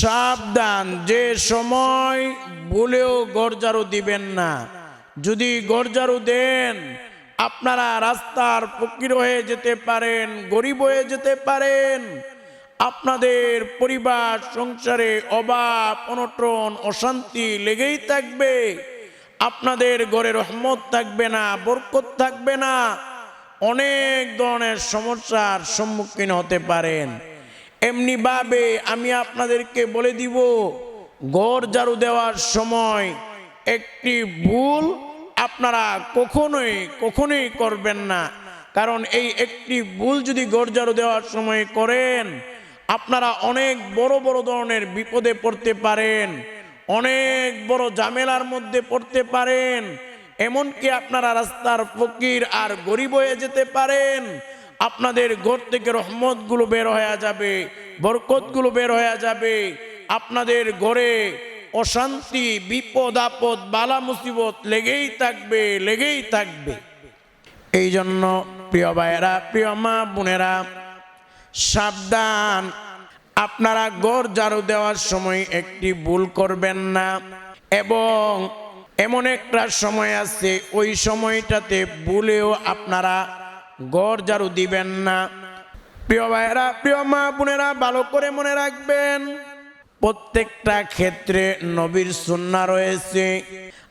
সাবধান, যে সময় ভুলেও গরজারু দিবেন না। যদি গরজারু দেন, আপনারা রাস্তার ফকির হয়ে যেতে পারেন, গরিব হয়ে যেতে পারেন। আপনাদের পরিবার, সংসারে অভাব, অনটন, অশান্তি লেগেই থাকবে। আপনাদের ঘরে রহমত থাকবে না, বরকত থাকবে না। অনেক ধরনের সমস্যার সম্মুখীন হতে পারেন। এমনিভাবে আমি আপনাদেরকে বলে দিব, গড় ঝাড়ু দেওয়ার সময় একটি ভুল আপনারা কখনোই কখনোই করবেন না। কারণ এই একটি ভুল যদি গড় ঝাড়ু দেওয়ার সময় করেন, আপনারা অনেক বড় বড় ধরনের বিপদে পড়তে পারেন, অনেক বড় ঝামেলার মধ্যে পড়তে পারেন, এমনকি আপনারা রাস্তার ফকির আর গরিব হয়ে যেতে পারেন। আপনাদের ঘর থেকে রহমতগুলো বের হয়ে যাবে, বরকতগুলো বের হয়ে যাবে। আপনাদের ঘরে অশান্তি, বিপদ, আপদ, বালা, মুসিবত লেগেই থাকবে লেগেই থাকবে। এই জন্য প্রিয় ভাইয়েরা, প্রিয় মা বোনেরা, সাবধান। আপনারা গড় ঝাড়ু দেওয়ার সময় একটি ভুল করবেন না এবং এমন একটা সময় আছে, ওই সময়টাতে ভুলেও আপনারা গড় ঝাড়ু দিবেন না। প্রিয় ভাইয়েরা, প্রিয় মা বোনেরা, ভালো করে মনে রাখবেন, প্রত্যেকটা ক্ষেত্রে নবীর সুন্না রয়েছে।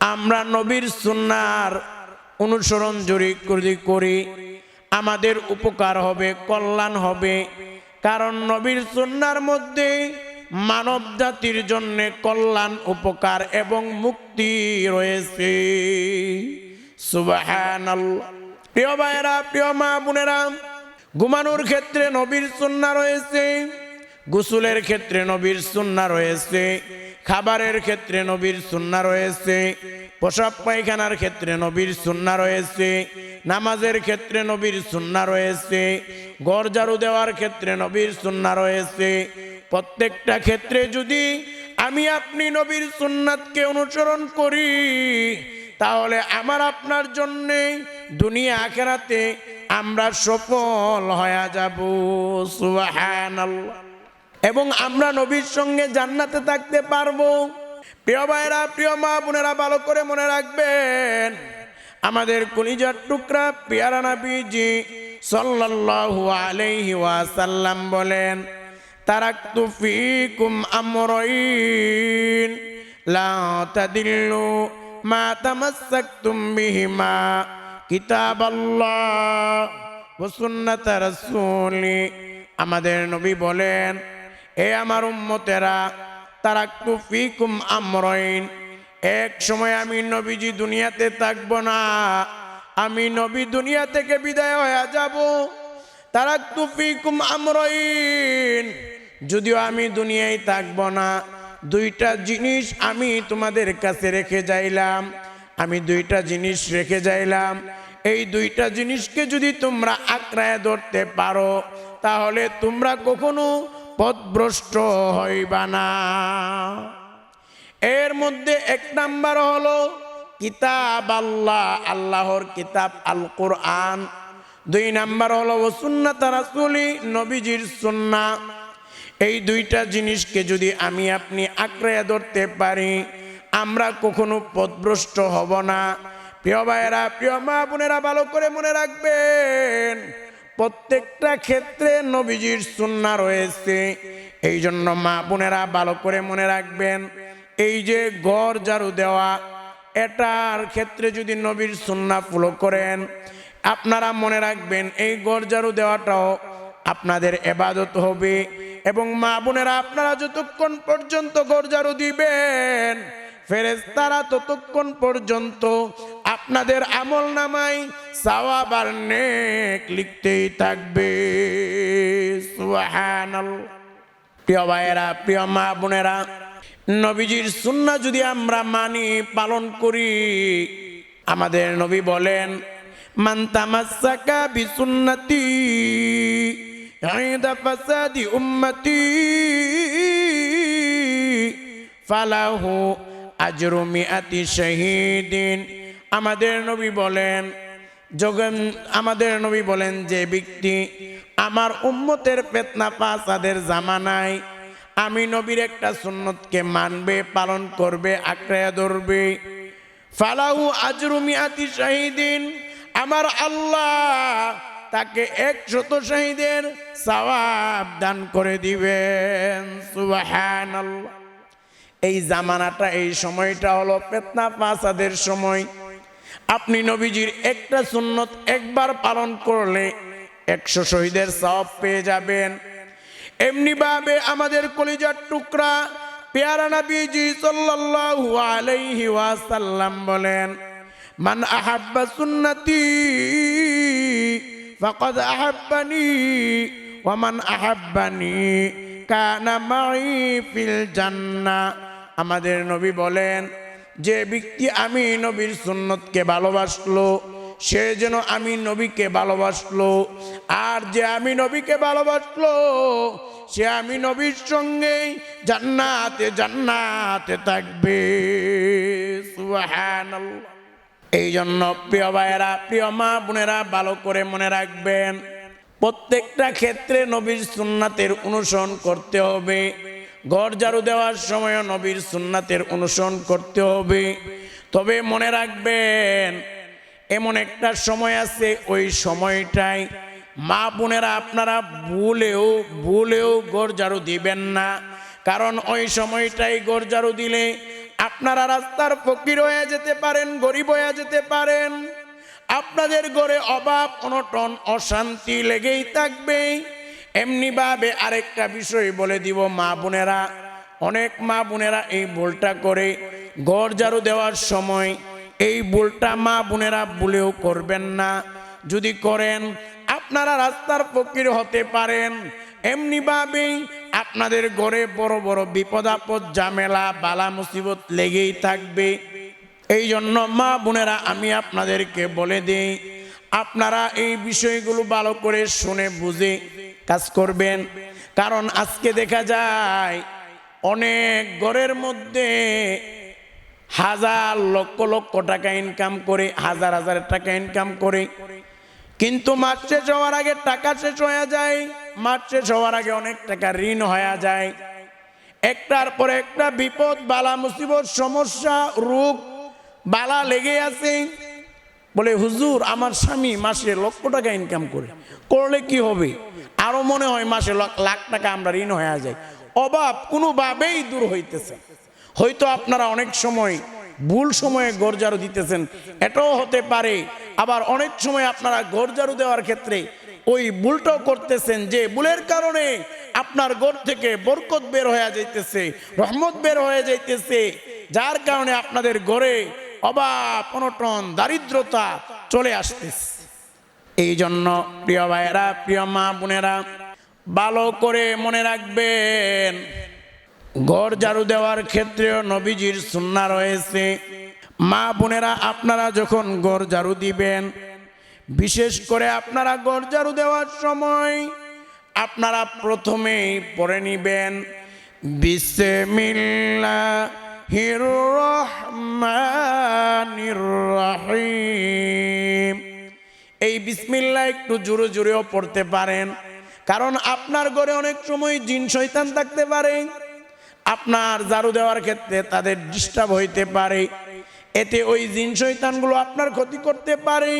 আমরা নবীর সুন্নার অনুসরণ জড়ি যদি করি। আমাদের উপকার হবে, কল্যাণ হবে। কারণ নবীর সুন্নার মধ্যে মানব জাতির জন্য কল্যাণ, উপকার এবং মুক্তি রয়েছে। সুবহানাল্লাহ। প্রিয় ভাইয়েরা, প্রিয় মা বোনেরা, ঘুমানোর ক্ষেত্রে নবীর সুন্না রয়েছে, গোসলের ক্ষেত্রে নবীর সুন্না রয়েছে, খাবারের ক্ষেত্রে নবীর সুন্না রয়েছে, পোশাক পায়খানার ক্ষেত্রে নবীর সুন্না রয়েছে, নামাজের ক্ষেত্রে নবীর সুন্না রয়েছে গড় ঝাড়ু দেওয়ার ক্ষেত্রে নবীর সুন্না রয়েছে। প্রত্যেকটা ক্ষেত্রে যদি আমি আপনি নবীর সুন্নাতকে অনুসরণ করি তাহলে আমার আপনার জন্যে দুনিয়া আখেরাতে আমরা সফল হয়ে যাব। এবং আমরা নবীর সঙ্গে জান্নাতে থাকতে পারব। প্রিয় ভাইরা, প্রিয় মা বোনেরা, ভালো করে মনে রাখবেন, আমাদের কলিজার টুকরা পেয়ারা নাবিজি সাল্লাল্লাহু আলাইহি ওয়াসাল্লাম বলেন, তারাকতু ফিকুম আমরাইন, লা তাদিল্লু মা বিহিমা কিতাবাল্লাহ ওয়া সুন্নাত রাসূলি। আমাদের নবী বলেন, এ আমার উম্মতেরা তারাকতু ফিকুম আমরাইন। এক সময় আমি নবীজি দুনিয়াতে থাকব না। আমি নবী দুনিয়া থেকে বিদায় হয়ে যাব। তারাকতু ফিকুম আমরাইন। যদিও আমি দুনিয়ায় থাকব না দুইটা জিনিস আমি তোমাদের কাছে রেখে যাইলাম। আমি দুইটা জিনিস রেখে যাইলাম। এই দুইটা জিনিসকে যদি তোমরা আঁকড়ায় ধরতে পারো, তাহলে তোমরা কখনো পথভ্রষ্ট হইবা না। এর মধ্যে এক নাম্বার হলো কিতাব আল্লাহ, আল্লাহর কিতাব আল কোরআন দুই নাম্বার হলো সুন্নাত রাসূলি, নবীজির সুন্না এই দুইটা জিনিসকে যদি আমি আপনি আঁকড়ে ধরতে পারি, আমরা কখনো পথভ্রষ্ট হব না। প্রিয় ভাইয়েরা, প্রিয় মা বোনেরা, ভালো করে মনে রাখবেন, প্রত্যেকটা ক্ষেত্রে নবীজির সুন্না রয়েছে। এই জন্য মা বোনেরা, ভালো করে মনে রাখবেন, এই যে গড় ঝাড়ু দেওয়া, এটার ক্ষেত্রে যদি নবীর সুন্না ফলো করেন, আপনারা মনে রাখবেন, এই গড় ঝাড়ু দেওয়াটাও আপনাদের এবাদত হবে এবং মা বোনেরা আপনারা যতক্ষণ পর্যন্ত গরজারু দিবেন ফেরেস্তারা ততক্ষণ পর্যন্ত আপনাদের আমল নামাই সাওয়াবার নেক লিখতেই থাকবে। প্রিয় ভাইয়েরা, প্রিয় মা বোনেরা, নবীজির সুন্না যদি আমরা মানি, পালন করি, আমাদের নবী বলেন, মান তামাসাকা বিসুন্নতি عند فساد أمتي فله أجر مئة شهيد আমাদের নবী বলেন যোগেন আমাদের নবী বলেন যে ব্যক্তি আমার উম্মতের পেতনা পাসাদের জামানায় আমি নবীর একটা সুন্নতকে মানবে পালন করবে আঁকড়াইয়া ধরবে ফালাহু আজরুমিয়াতি শাহিদিন আমার আল্লাহ তাকে একশত শাহিদের সওয়াব দান করে দিবেন। সুবহানাল্লাহ। এই জামানাটা, এই সময়টা হলো পেতনা ফাসাদের সময়। আপনি নবীজির একটা সুন্নত একবার পালন করলে একশো শহীদের সব পেয়ে যাবেন। এমনি ভাবে আমাদের কলিজার টুকরা পেয়ারা নবীজি সাল্লাল্লাহু বলেন, মান আহাব্বা সুন্নতি আহাব্বানি ওয়া মান আহাব্বানি কানা মাই ফিল জান্নাহ আমাদের নবী বলেন, যে ব্যক্তি আমি নবীর সুন্নতকে ভালোবাসলো, সে যেন আমি নবীকে ভালোবাসলো। আর যে আমি নবীকে ভালোবাসলো, সে আমি নবীর সঙ্গে জান্নাতে জান্নাতে থাকবে। সুবহানাল্লাহ। এই জন্য প্রিয় ভাইয়েরা, প্রিয় মা বোনেরা, ভালো করে মনে রাখবেন, প্রত্যেকটা ক্ষেত্রে নবীর সুন্নাতের অনুসরণ করতে হবে। ঘর ঝাড়ু দেওয়ার সময় নবীর সুন্নাতের অনুসরণ করতে হবে। তবে মনে রাখবেন, এমন একটা সময় আছে, ওই সময়টাই মা বোনেরা আপনারা ভুলেও ভুলেও ঘর ঝাড়ু দিবেন না। কারণ ওই সময়টাই ঝাড়ু দিলে আপনারা রাস্তার ফকির হয়ে যেতে পারেন, গরিব হয়ে যেতে পারেন। আপনাদের ঘরে অভাব, অনটন, অশান্তি লেগেই থাকবে। এমনিভাবে আরেকটা বিষয় বলে দিব, মা বোনেরা। অনেক মা বোনেরা এই ভুলটা করে ঘর ঝাড়ু দেওয়ার সময় এই ভুলটা মা বোনেরা ভুলেও করবেন না। যদি করেন, আপনারা রাস্তার ফকির হতে পারেন। এমনিভাবেই আপনাদের ঘরে বড় বড় বিপদ আপদ, ঝামেলা, বালা মুসিবত লেগেই থাকবে। এই জন্য মা বোনেরা, আমি আপনাদেরকে বলে দিই, আপনারা এই বিষয়গুলো ভালো করে শুনে বুঝে কাজ করবেন। কারণ আজকে দেখা যায়, অনেক ঘরের মধ্যে হাজার লক্ষ লক্ষ টাকা ইনকাম করে, হাজার হাজার টাকা ইনকাম করে। কিন্তু মাস শেষ হওয়ার আগে টাকা শেষ হয়ে যায়। মাস শেষ হওয়ার আগে অনেক টাকা ঋণ হয়ে যায়। একটার পর একটা বিপদ, বালা মুসিবত, সমস্যা, রোগ, বালা লেগে আছে। বলে, হুজুর, আমার স্বামী মাসে লক্ষ টাকা ইনকাম করে। করলে কি হবে? আরও মনে হয় মাসে লাখ টাকা আমরা ঋণ হয়ে যায় অভাব কোনোভাবেই দূর হইতেছে হয়তো আপনারা অনেক সময় ভুল সময়ে গরজারু দিতেছেন। এটাও হতে পারে। আবার অনেক সময় আপনারা গরজারু দেওয়ার ক্ষেত্রে ওই ভুলটাও করতেছেন যে ভুলের কারণে আপনার ঘর থেকে বরকত বের হয়ে যাইতেছে, রহমত বের হয়ে যাইতেছে, যার কারণে আপনাদের ঘরে অভাব অনটন, দারিদ্রতা চলে আসতেছে। এই জন্য প্রিয় ভাইয়েরা, প্রিয় মা বোনেরা, ভালো করে মনে রাখবেন, ঘর ঝাড়ু দেওয়ার ক্ষেত্রেও নবীজির সুন্না রয়েছে। মা বোনেরা, আপনারা যখন ঘর ঝাড়ু দিবেন বিশেষ করে আপনারা ঝাড়ু দেওয়ার সময় আপনারা প্রথমেই পড়ে নিবেন বিসমিল্লাহির রহমানির রহিম। এই বিসমিল্লা একটু জোরে জোরেও পড়তে পারেন, কারণ আপনার ঘরে অনেক সময় জিন শৈতান থাকতে পারে। আপনার জারু দেওয়ার ক্ষেত্রে তাদের ডিস্টার্ব হইতে পারে। এতে ওই জিন শৈতানগুলো আপনার ক্ষতি করতে পারে।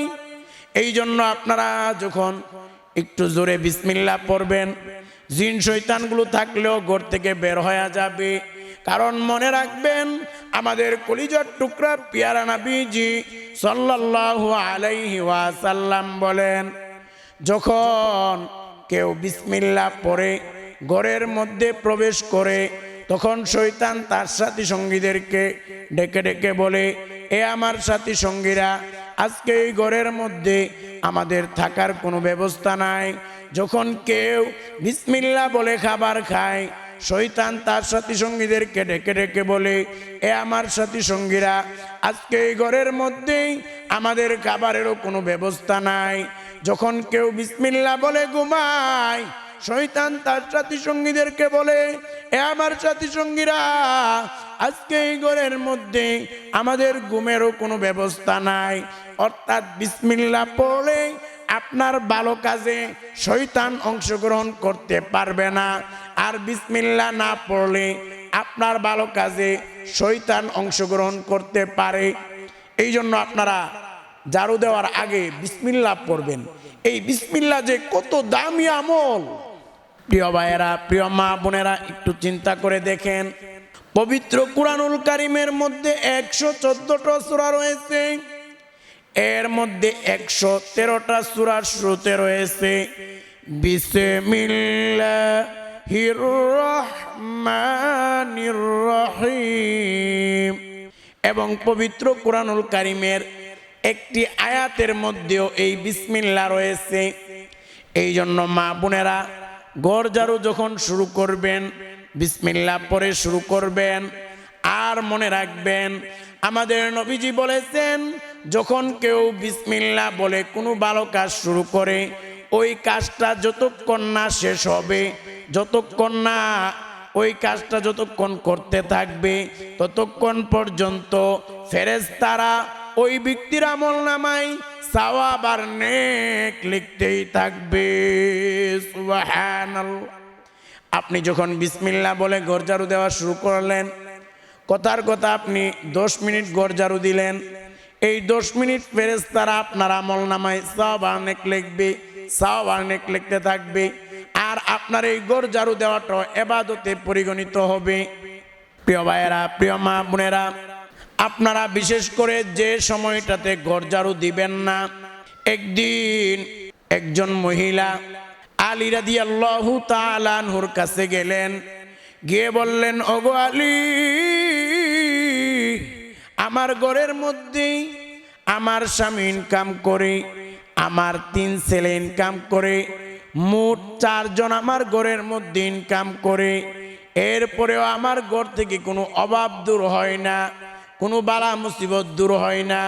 এই জন্য আপনারা যখন একটু জোরে বিসমিল্লা পড়বেন, জিন শৈতানগুলো থাকলেও ঘর থেকে বের হয়ে যাবে। কারণ মনে রাখবেন, আমাদের কলিজার টুকরা পিয়ারা নাবিজি সাল্লাল্লাহু আলাইহি ওয়াসাল্লাম বলেন, যখন কেউ বিসমিল্লা পড়ে, ঘরের মধ্যে প্রবেশ করে, তখন শৈতান তার সাথী সঙ্গীদেরকে ডেকে ডেকে বলে, এ আমার সাথী সঙ্গীরা আজকে এই ঘরের মধ্যে আমাদের থাকার কোনো ব্যবস্থা নাই। যখন কেউ বিসমিল্লা বলে খাবার খায় শৈতান তার সাথী সঙ্গীদেরকে ডেকে ডেকে বলে, এ আমার সাথী সঙ্গীরা, আজকে এই ঘরের মধ্যেই আমাদের খাবারেরও কোনো ব্যবস্থা নাই। যখন কেউ বিসমিল্লা বলে ঘুমায় শৈতান তার সাথী সঙ্গীদেরকে বলে, এ আমার সাথী সঙ্গীরা আজকে এই ঘরের মধ্যে আমাদের ঘুমেরও কোনো ব্যবস্থা নাই। অর্থাৎ বিসমিল্লা পড়লে আপনার ভালো কাজে শৈতান অংশগ্রহণ করতে পারবে না। আর বিসমিল্লা না পড়লে আপনার ভালো কাজে শৈতান অংশগ্রহণ করতে পারে। এই জন্য আপনারা ঝাড়ু দেওয়ার আগে বিসমিল্লা পড়বেন। এই বিসমিল্লা যে কত দামি আমল। প্রিয় ভাইয়েরা, প্রিয় মা বোনেরা, একটু চিন্তা করে দেখেন। পবিত্র কুরআনুল কারিমের মধ্যে একশো চোদ্দটা সূরা রয়েছে। এর মধ্যে একশো তেরোটা সুরার শুরুতে রয়েছে, বিসমিল্লাহির এবং পবিত্র কোরআনুল কারিমের একটি আয়াতের মধ্যেও এই বিসমিল্লা রয়েছে। এই জন্য মা বোনেরা ঝাড়ু যখন শুরু করবেন বিসমিল্লা পরে শুরু করবেন। আর মনে রাখবেন, আমাদের নবীজি বলেছেন, যখন কেউ বিসমিল্লা বলে কোনো ভালো কাজ শুরু করে, ওই কাজটা যতক্ষণ না শেষ হবে, যতক্ষণ না ওই কাজটা যতক্ষণ করতে থাকবে, ততক্ষণ পর্যন্ত ফেরেশতারা ওই ব্যক্তির আমল নামায় সাওয়াব আর নেক লিখতেই থাকবে। সুবহানাল্লাহ। আপনি যখন বিসমিল্লা বলে গরজারু দেওয়া শুরু করলেন, কথার কথা আপনি দশ মিনিট গরজারু দিলেন। এই দশ মিনিট ফেরেস তারা আপনার আমল নামায় সব অনেক লিখবে সব অনেক লিখতে থাকবে, আর আপনার এই গরজারু দেওয়াটা এবাদতে পরিগণিত হবে। প্রিয় ভাইয়েরা, প্রিয় মা বোনেরা, আপনারা বিশেষ করে যে সময়টাতে গরজারু দিবেন না, একদিন একজন মহিলা আলী রাদি আল্লাহু তালানহুর কাছে গেলেন। গিয়ে বললেন, ওগো আলী, আমার ঘরের মধ্যেই আমার স্বামী ইনকাম করে, আমার তিন ছেলে ইনকাম করে, মোট চারজন আমার ঘরের মধ্যে ইনকাম করে। এরপরেও আমার ঘর থেকে কোনো অভাব দূর হয় না, কোনো বালা মুসিবত দূর হয় না।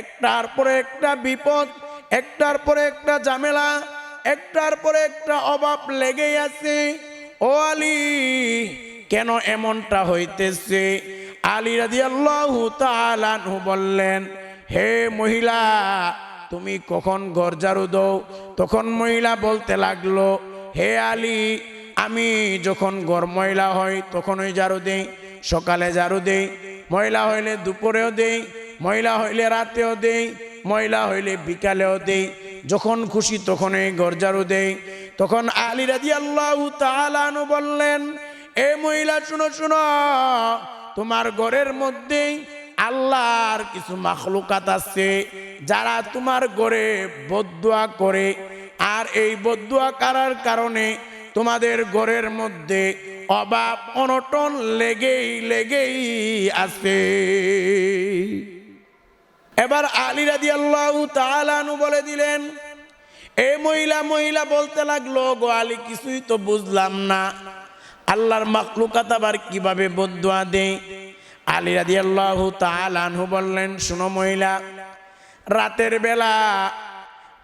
একটার পরে একটা বিপদ, একটার পরে একটা ঝামেলা একটার পরে একটা অভাব লেগেই আছে। ও আলী, কেন এমনটা হইতেছে? আলী রাজি আল্লাহ তালানহু বললেন, হে মহিলা, তুমি কখন ঘর ঝাড়ু দৌ তখন মহিলা বলতে লাগল, হে আলী, আমি যখন ঘর ময়লা হয় তখন ওই ঝাড়ু দেই, সকালে ঝাড়ু দেই, ময়লা হইলে দুপুরেও দেই মহিলা হইলে রাতেও দেই, ময়লা হইলে বিকালেও দেই যখন খুশি তখন এই গরজারু দেই। তখন আলী রাজি আল্লাহ তালানু বললেন, এ মহিলা, শুনো শুনো, তোমার ঘরের মধ্যেই আল্লাহর কিছু মাখলুকাত আছে, যারা তোমার ঘরে বদুয়া করে। আর এই বদুয়া করার কারণে তোমাদের ঘরের মধ্যে অভাব অনটন লেগেই লেগেই আছে। এবার আলী রাজি আল্লাহ তালানু বলে দিলেন, এ মহিলা মহিলা বলতে লাগল গো আলী, কিছুই তো বুঝলাম না। আল্লাহর মাকলুকাত আবার কীভাবে বদুয়া দেয়? আলী রাজি আল্লাহ তালানহু বললেন, শুনো মহিলা, রাতের বেলা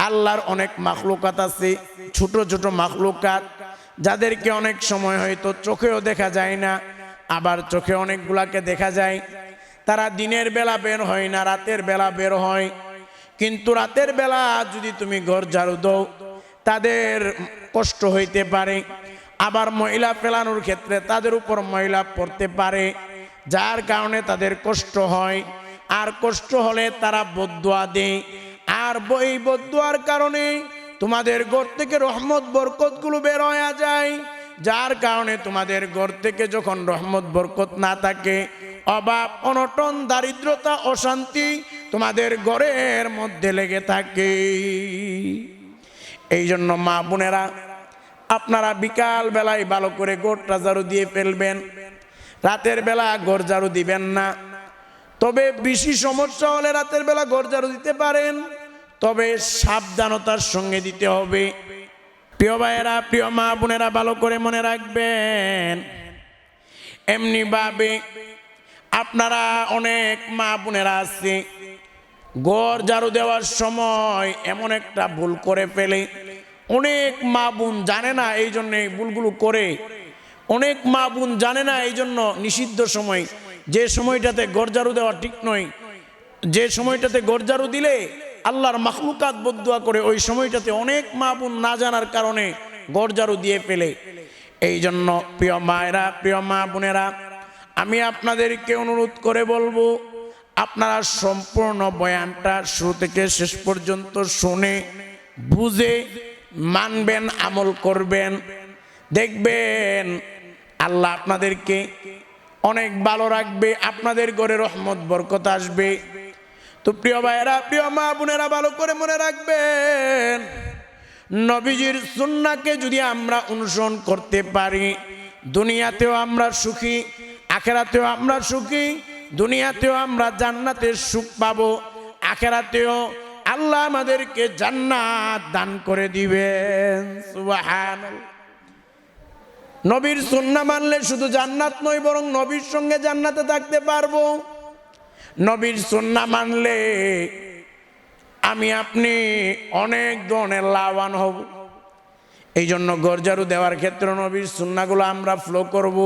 আল্লাহর অনেক মাখলুকাত আছে, ছোট ছোট মাখলুকাত। যাদেরকে অনেক সময় হয়তো চোখেও দেখা যায় না, আবার চোখে অনেকগুলাকে দেখা যায়। তারা দিনের বেলা বের হয় না, রাতের বেলা বের হয়। কিন্তু রাতের বেলা যদি তুমি ঘর ঝাড়ু দাও, তাদের কষ্ট হইতে পারে। আবার মহিলা ফেলানোর ক্ষেত্রে তাদের উপর মহিলা পড়তে পারে, যার কারণে তাদের কষ্ট হয়। আর কষ্ট হলে তারা বদুয়া দেয়। আর বই বদুয়ার কারণে তোমাদের ঘর থেকে রহমত, বরকতগুলো বের হয়ে যায়। যার কারণে তোমাদের ঘর থেকে যখন রহমত, বরকত না থাকে অভাব, অনটন, দারিদ্রতা, অশান্তি তোমাদের ঘরের মধ্যে লেগে থাকে। এই জন্য মা বোনেরা, আপনারা বিকাল বেলায় ভালো করে গোটটা ঝাড়ু দিয়ে ফেলবেন। রাতের বেলা ঘর ঝাড়ু দিবেন না। তবে বেশি সমস্যা হলে রাতের বেলা ঘর ঝাড়ু দিতে পারেন। তবে সাবধানতার সঙ্গে দিতে হবে। প্রিয় ভাইয়েরা, প্রিয় মা বোনেরা, ভালো করে মনে রাখবেন। এমনি ভাবে আপনারা অনেক মা বোনেরা আছে। গড় ঝাড়ু দেওয়ার সময় এমন একটা ভুল করে ফেলে। অনেক মা বোন জানে না এই জন্য ভুলগুলো করে। অনেক মা বোন জানে না এই জন্য নিষিদ্ধ সময়। যে সময়টাতে গরজারু দেওয়া ঠিক নয়, যে সময়টাতে গরজারু দিলে আল্লাহর মাখলুকাত বদুয়া করে ওই সময়টাতে অনেক মা বোন না জানার কারণে গরজারু দিয়ে ফেলে। এই জন্য প্রিয় মায়েরা, প্রিয় মা বোনেরা আমি আপনাদেরকে অনুরোধ করে বলব, আপনারা সম্পূর্ণ বয়ানটা শুরু থেকে শেষ পর্যন্ত শুনে, বুঝে, মানবেন, আমল করবেন। দেখবেন আল্লাহ আপনাদেরকে অনেক ভালো রাখবে, আপনাদের ঘরে রহমত, বরকত আসবে। তো প্রিয় ভাইয়েরা, প্রিয় মা বোনেরা, ভালো করে মনে রাখবেন, নবীজির সুন্নাকে যদি আমরা অনুসরণ করতে পারি, দুনিয়াতেও আমরা সুখী আখেরাতেও আমরা সুখী, দুনিয়াতেও আমরা জান্নাতের সুখ পাবো। আখেরাতেও আল্লাহ আমাদেরকে জান্নাত দান করে দিবেন। নবীর সুন্না মানলে শুধু জান্নাত নয়, বরং নবীর সঙ্গে জান্নাতে থাকতে পারব। নবীর সুন্না মানলে আমি আপনি অনেক ধরনের লাভবান হব। এই জন্য গরজারু দেওয়ার ক্ষেত্রে নবীর সুন্নাগুলো আমরা ফ্লো করব।